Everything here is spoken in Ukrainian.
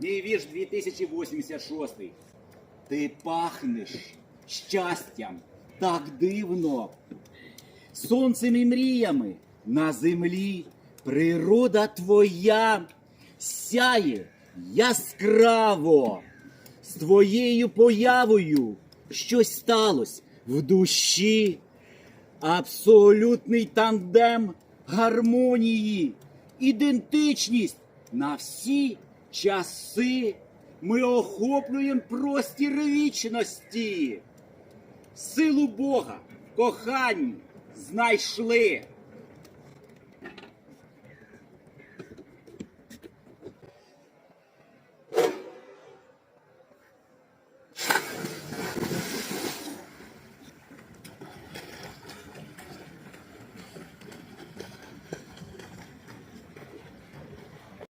Мій вірш 2086. Ти пахнеш щастям так дивно. Сонцем і мріями на землі природа твоя сяє яскраво. З твоєю появою щось сталося в душі. Абсолютний тандем гармонії, ідентичність на всі часи. Ми охоплюємо простір вічності. Силу Бога кохань знайшли.